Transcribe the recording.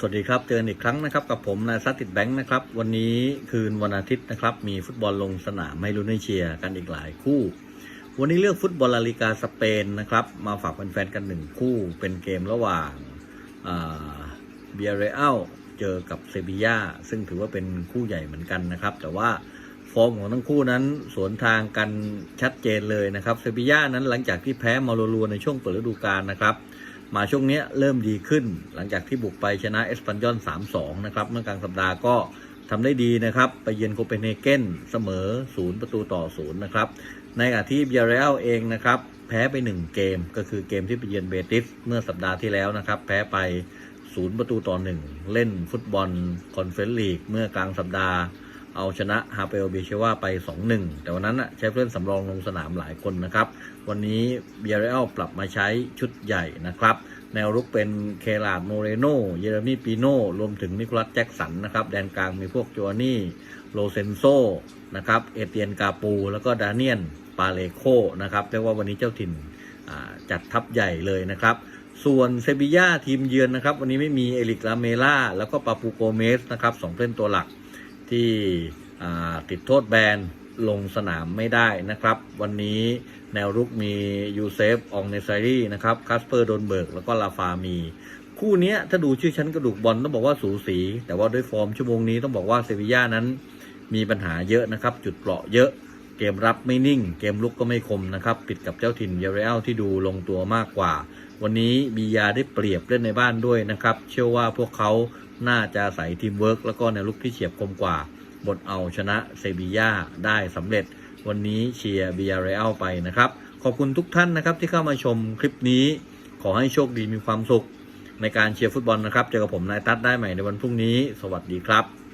สวัสดีครับ เจอกันอีกครั้งนะครับ กับผมนายซัตติดแบงค์นะครับ วันนี้คืนวันอาทิตย์นะครับ มีฟุตบอลลงสนามให้ลุ้นให้เชียร์กันอีกหลายคู่ วันนี้เลือกฟุตบอลลาลิกาสเปนนะครับ มาฝากแฟนๆกันหนึ่งคู่ เป็นเกมระหว่างเบียเรอัลเจอกับเซบียาซึ่งถือว่าเป็นคู่ใหญ่เหมือนกันนะครับ แต่ว่าฟอร์มของทั้งคู่นั้นสวนทางกันชัดเจนเลยนะครับเซบียานั้นหลังจากที่แพ้มารัวในช่วงเปิดฤดูกาลนะครับ มาช่วงนี้เริ่มดีขึ้น หลังจากที่บุกไปชนะเอสปันยอน3-2 นะครับ เมื่อกลางสัปดาห์ก็ทำได้ดีนะครับ ไปเยือนโคเปนเฮเกนเสมอ 0 ประตูต่อ 0 นะครับ ในขณะที่เบียร์เรลเองนะครับ แพ้ไป 1 เกม ก็คือเกมที่ไปเยือนเบติสเมื่อสัปดาห์ที่แล้วนะครับ แพ้ไป 0 ประตูต่อ 1 เล่นฟุตบอลคอนเฟอเรนซ์ลีกเมื่อกลางสัปดาห์ เอาชนะฮาเปลเบเชว่าไป 2-1 แต่วันนั้นใช้ผู้เล่นสำรองลงสนามหลายคนนะครับ วันนี้เบียร์เรลปรับมาใช้ชุดใหญ่นะครับ แนวรุกเป็นเคลาดโมเรโน เยเรมีปีโน รวมถึงนิโคลัสแจ็กสันนะครับ แดนกลางมีพวกโจวานี่ โลเซนโซนะครับ เอเตียนกาปู แล้วก็ดาเนียน ปาเลโคนะครับเรียกว่าวันนี้เจ้าถิ่นจัดทัพใหญ่เลยนะครับส่วนเซบีย่าทีมเยือนนะครับ วันนี้ไม่มีเอลิกลาเมล่าแล้วก็ปาปูโกเมสนะครับสองเล่อนตัวหลัก ที่ติดโทษแบนลงสนามไม่ได้นะครับ วันนี้แนวรุกมียูเซฟอองเนซารีนะครับคาสเปอร์โดนเบิร์ก แล้วก็ลาฟามี คู่นี้ถ้าดูชื่อชั้นกระดูกบอลต้องบอกว่าสูสี แต่ว่าด้วยฟอร์มชั่วโมงนี้ต้องบอกว่าเซบีย่านั้นมีปัญหาเยอะนะครับ จุดเปราะเยอะ เกมรับไม่นิ่ง เกมลุกก็ไม่คมนะครับปิดกับเจ้าถิ่นเยเรลที่ดูลงตัวมากกว่า วันนี้บียาได้เปรียบเล่นในบ้านด้วยนะครับ เชื่อว่าพวกเขาน่าจะใส่ทีมเวิร์กแล้วก็ในลุกที่เฉียบคมกว่า บทเอาชนะเซบียาได้สำเร็จ วันนี้เชียร์บียาเรลไปนะครับ ขอบคุณทุกท่านนะครับที่เข้ามาชมคลิปนี้ ขอให้โชคดีมีความสุข ในการเชียร์ฟุตบอลนะครับ เจอกับผมนายตั๊ดได้ใหม่ในวันพรุ่งนี้ สวัสดีครับ